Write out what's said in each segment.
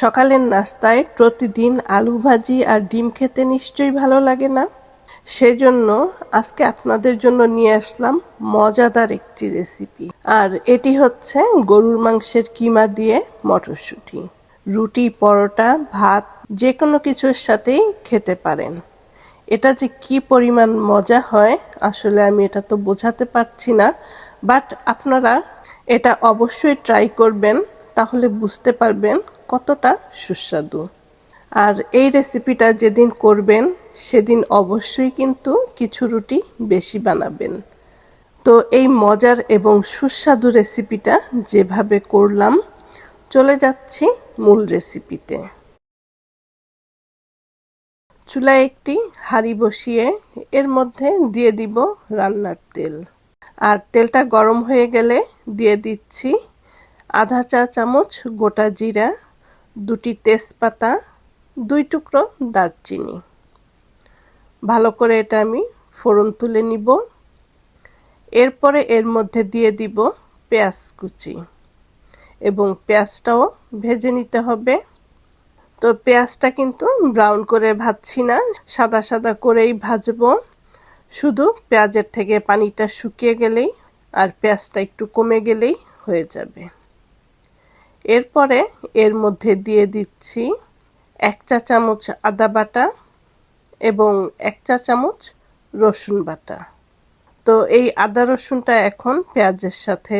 সকালের নাস্তায় প্রতিদিন আলু ভাজি আর ডিম খেতে নিশ্চয়ই ভালো লাগে না? সেজন্য আজকে আপনাদের জন্য নিয়ে আসলাম মজাদার একটি রেসিপি। আর এটি হচ্ছে গরুর মাংসের কিমা দিয়ে মটরশুঁটি। রুটি, পরোটা, ভাত যে কোনো কিছুর সাথেই খেতে পারেন। এটা যে কি পরিমাণ মজা হয়, আসলে আমি এটা তো বোঝাতে পারছি না, বাট আপনারা এটা অবশ্যই ট্রাই করবেন, তাহলে বুঝতে পারবেন কতটা সুস্বাদু। আর এই রেসিপিটা যেদিন করবেন, সেদিন অবশ্যই কিন্তু কিছু রুটি বেশি বানাবেন। তো এই মজার এবং সুস্বাদু রেসিপিটা যেভাবে করলাম, চলে যাচ্ছি মূল রেসিপিতে চুলায় একটি হাঁড়ি বসিয়ে এর মধ্যে দিয়ে দিব রান্নার তেল। আর তেলটা গরম হয়ে গেলে দিয়ে দিচ্ছি আধা চা চামচ গোটা জিরা দুটি তেজপাতা, দুই টুকরো দারচিনি। ভালো করে এটা আমি ফোড়ন তুলে নিব। এরপরে এর মধ্যে দিয়ে দিব পেঁয়াজ কুচি এবং পেঁয়াজটাও ভেজে নিতে হবে। তো পেঁয়াজটা কিন্তু ব্রাউন করে ভাজছি না, সাদা সাদা করেই ভাজবো। শুধু পেঁয়াজের থেকে পানিটা শুকিয়ে গেলেই আর পেঁয়াজটা একটু কমে গেলেই হয়ে যাবে। এরপরে এর মধ্যে দিয়ে দিচ্ছি এক চা চামচ আদা বাটা এবং এক চা চামচ রসুন বাটা। তো এই আদা রসুনটা এখন পেঁয়াজের সাথে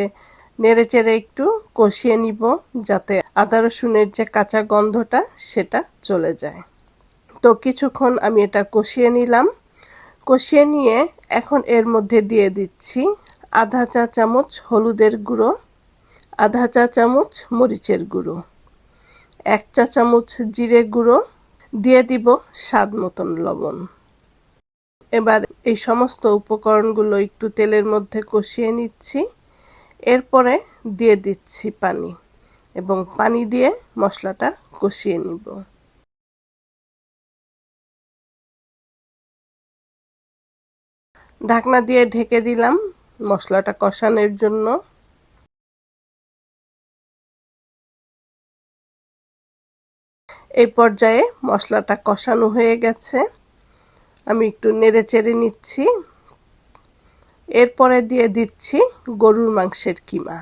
নেড়ে চেড়ে একটু কষিয়ে নিব যাতে আদা রসুনের যে কাঁচা গন্ধটা সেটা চলে যায়। তো কিছুক্ষণ আমি এটা কষিয়ে নিলাম। কষিয়ে নিয়ে এখন এর মধ্যে দিয়ে দিচ্ছি আধা চা চামচ হলুদের গুঁড়ো আধা চা চামচ মরিচের গুঁড়ো, এক চা চামচ জিরে গুঁড়ো, দিয়ে দিব স্বাদ মতন লবণ। এবার এই সমস্ত উপকরণগুলো একটু তেলের মধ্যে কষিয়ে নিচ্ছি। এরপরে দিয়ে দিচ্ছি পানি এবং পানি দিয়ে মশলাটা কষিয়ে নিব। ঢাকনা দিয়ে ঢেকে দিলাম মশলাটা কষানোর জন্য। এই পর্যায়ে মশলাটা কষানো হয়ে গেছে। আমি একটু নেড়ে চেড়ে নিচ্ছি। এরপরে দিয়ে দিচ্ছি গরুর মাংসের কিমা।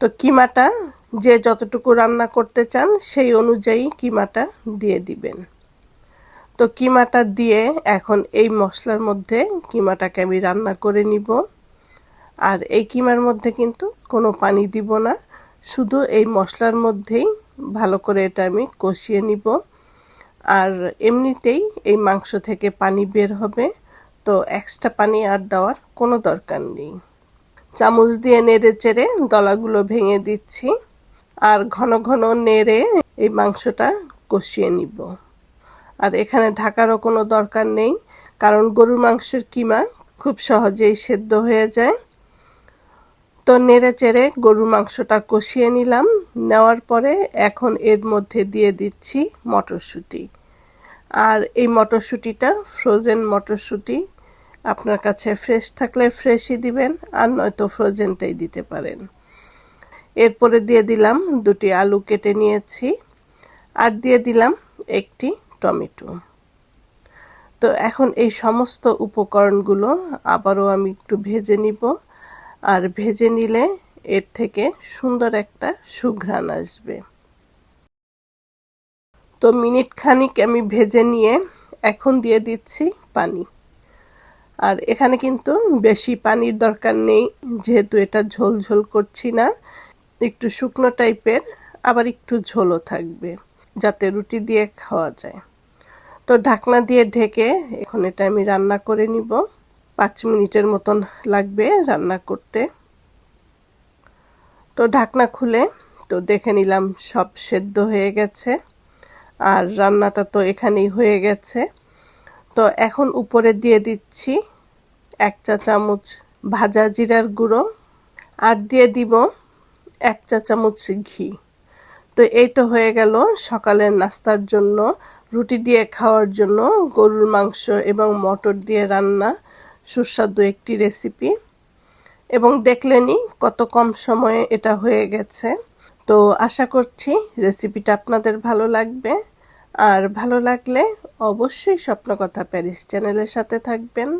তো কিমাটা যে যতটুকু রান্না করতে চান সেই অনুযায়ী কিমাটা দিয়ে দিবেন। তো কিমাটা দিয়ে এখন এই মশলার মধ্যে কিমাটাকে আমি রান্না করে নিব। আর এই কিমার মধ্যে কিন্তু কোনো পানি দিব না। শুধু এই মশলার মধ্যেই ভালো করে এটা আমি কষিয়ে নিব। আর এমনিতেই এই মাংস থেকে পানি বের হবে, তো এক্সট্রা পানি আর দেওয়ার কোনো দরকার নেই। চামচ দিয়ে নেড়ে চেড়ে দলাগুলো ভেঙে দিচ্ছি আর ঘন ঘন নেড়ে এই মাংসটা কষিয়ে নিব। আর এখানে ঢাকারও কোনো দরকার নেই, কারণ গরুর মাংসের কিমা খুব সহজেই সেদ্ধ হয়ে যায়। তো নেড়ে চেড়ে গরুর মাংসটা কষিয়ে নিলাম। নেওয়ার পরে এখন এর মধ্যে দিয়ে দিচ্ছি মটরশুঁটি। আর এই মটরশুঁটিটা ফ্রোজেন মটরশুঁটি আপনার কাছে ফ্রেশ থাকলে ফ্রেশই দিবেন, আর নয়তো ফ্রোজেনটাই দিতে পারেন। এরপরে দিয়ে দিলাম দুটি আলু কেটে নিয়েছি, আর দিয়ে দিলাম একটি টমেটো। তো এখন এই সমস্ত উপকরণগুলো আবারও আমি একটু ভেজে নিব, আর ভেজে নিলে এর থেকে সুন্দর একটা সুঘ্রাণ আসবে। তো মিনিট খানিক আমি ভেজে নিয়ে এখন দিয়ে দিচ্ছি পানি। আর এখানে কিন্তু বেশি পানির দরকার নেই, যেহেতু এটা ঝোল ঝোল করছি না, একটু শুকনো টাইপের, আবার একটু ঝোলও থাকবে, যাতে রুটি দিয়ে খাওয়া যায়। তো ঢাকনা দিয়ে ঢেকে এখন এটা আমি রান্না করে নিব। পাঁচ মিনিটের মতন লাগবে রান্না করতে। তো ঢাকনা খুলে তো দেখে নিলাম সব সেদ্ধ হয়ে গেছে। আর রান্নাটা তো এখানেই হয়ে গেছে। তো এখন উপরে দিয়ে দিচ্ছি এক চা চামচ ভাজা জিরার গুঁড়ো আর দিয়ে দিব এক চা চামচ ঘি। তো এই তো হয়ে গেল সকালের নাস্তার জন্য, রুটি দিয়ে খাওয়ার জন্য, গরুর মাংস এবং মটর দিয়ে রান্না সুস্বাদু একটি রেসিপি এবং দেখলেনই কত কম সময়ে এটা হয়ে গেছে। তো আশা করছি রেসিপিটা আপনাদের ভালো লাগবে। আর ভালো লাগলে অবশ্যই স্বপ্নকথা প্যারিস চ্যানেলের সাথে থাকবেন।